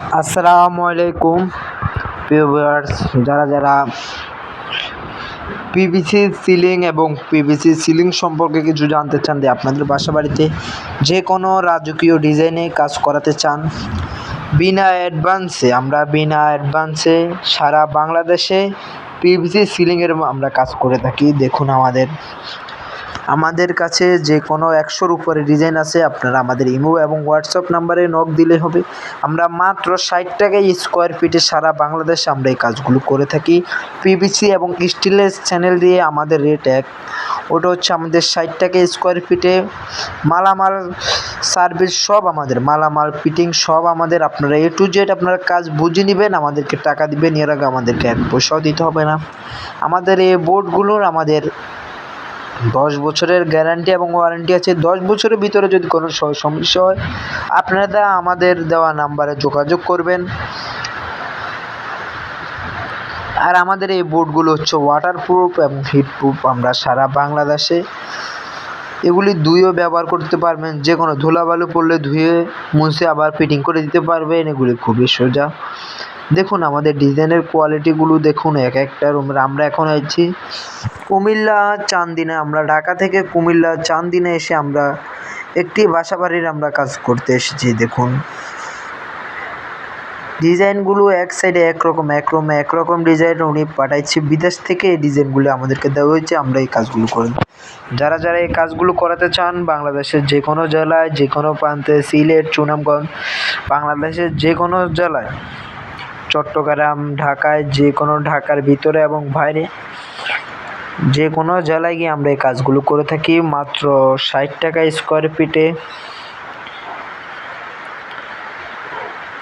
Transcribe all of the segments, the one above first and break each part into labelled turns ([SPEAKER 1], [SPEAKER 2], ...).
[SPEAKER 1] আসসালামু আলাইকুম, প্রিয় ভিউয়ার্স যারা যারা পিভিসি সিলিং এবং পিভিসি সিলিং সম্পর্কে কিছু জানতে চান যে আপনাদের বাসা বাড়িতে যে কোনো রাজকীয় ডিজাইনে কাজ করাতে চান, বিনা অ্যাডভান্সে আমরা বিনা অ্যাডভান্সে সারা বাংলাদেশে পিভিসি সিলিংয়ের আমরা কাজ করে থাকি। দেখুন আমাদের আমাদের কাছে যে কোনো একশোর উপরে ডিজাইন আছে, আপনারা আমাদের ইমো এবং হোয়াটসঅ্যাপ নাম্বারে নক দিলে হবে। আমরা মাত্র ষাট টাকায় স্কোয়ার ফিটে সারা বাংলাদেশে আমরা এই কাজগুলো করে থাকি। পিভিসি এবং স্টিলের চ্যানেল দিয়ে আমাদের রেট এক। ওটা হচ্ছে আমাদের ষাট টাকা স্কোয়ার ফিটে মালামাল সার্ভিস সব আমাদের। মালামাল ফিটিং সব আমাদের। আপনারা এ টু জেড আপনারা কাজ বুঝে নেবেন, আমাদেরকে টাকা দিবেন। এর আগে আমাদেরকে এক পয়সাও দিতে হবে না। আমাদের এই বোর্ডগুলোর আমাদের দশ বছরের গ্যারান্টি এবং ওয়ারেন্টি আছে। দশ বছরের ভিতরে যদি কোনো সমস্যা হয়, আপনারা আমাদের দেওয়া নাম্বারে যোগাযোগ করবেন। আর আমাদের এই বোর্ডগুলো হচ্ছে ওয়াটার প্রুফ এবং হিট প্রুফ আমরা সারা বাংলাদেশে। এগুলি ধুয়েও ব্যবহার করতে পারবেন। যে কোনো ধুলাবালু পড়লে ধুয়ে মুছে আবার ফিটিং করে দিতে পারবেন। এগুলি খুবই সোজা। দেখুন, আমাদের ডিজাইনের কোয়ালিটিগুলো দেখুন, এক একটা রুমের আমরা এখন আছি কুমিল্লা চান্দিনা। আমরা ঢাকা থেকে কুমিল্লা চান্দিনা এসে আমরা একটি বাসা বাড়ির আমরা কাজ করতে এসেছি, দেখুন। ডিজাইনগুলো এক সাইডে একরকম একরকম একরকম ডিজাইন উনি পাঠাইছে। বিদেশ থেকে এই ডিজাইনগুলো আমাদেরকে দেওয়া হয়েছে, আমরা এই কাজগুলো করি। যারা যারা এই কাজগুলো করাতে চান, বাংলাদেশের যে কোনো জেলায় যে কোনো প্রান্তে, সিলেট, সুনামগঞ্জ, বাংলাদেশের যে কোনো জেলায় চট্টগ্রাম, ঢাকায় যে কোনো ঢাকার ভিতরে এবং বাইরে যে কোনো জেলায় গিয়ে আমরা এই কাজগুলো করে থাকি। মাত্র ষাট টাকা স্কোয়ার ফিটে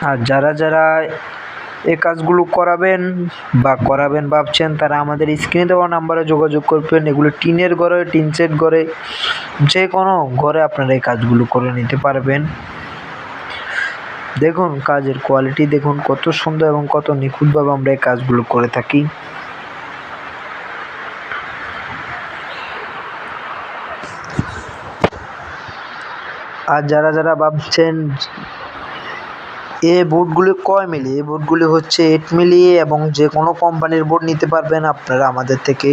[SPEAKER 1] আর যারা যারা এ কাজগুলো করাবেন বা করাবেন ভাবছেন, তারা আমাদের স্ক্রিনে দেওয়া নাম্বারে যোগাযোগ করবেন। এগুলো টিনের ঘরে, টিন সেট ঘরে, যে কোনো ঘরে আপনারা এই কাজগুলো করে নিতে পারবেন। দেখুন, কাজের কোয়ালিটি দেখুন, কত সুন্দর এবং কত নিখুঁতভাবে আমরা এই কাজগুলো করে থাকি। আর যারা যারা ভাবছেন এ বোর্ডগুলি কয় মিলি এই বোর্ডগুলি হচ্ছে এইট মিলি এবং যে কোনো কোম্পানির বোর্ড নিতে পারবেন আপনারা আমাদের থেকে।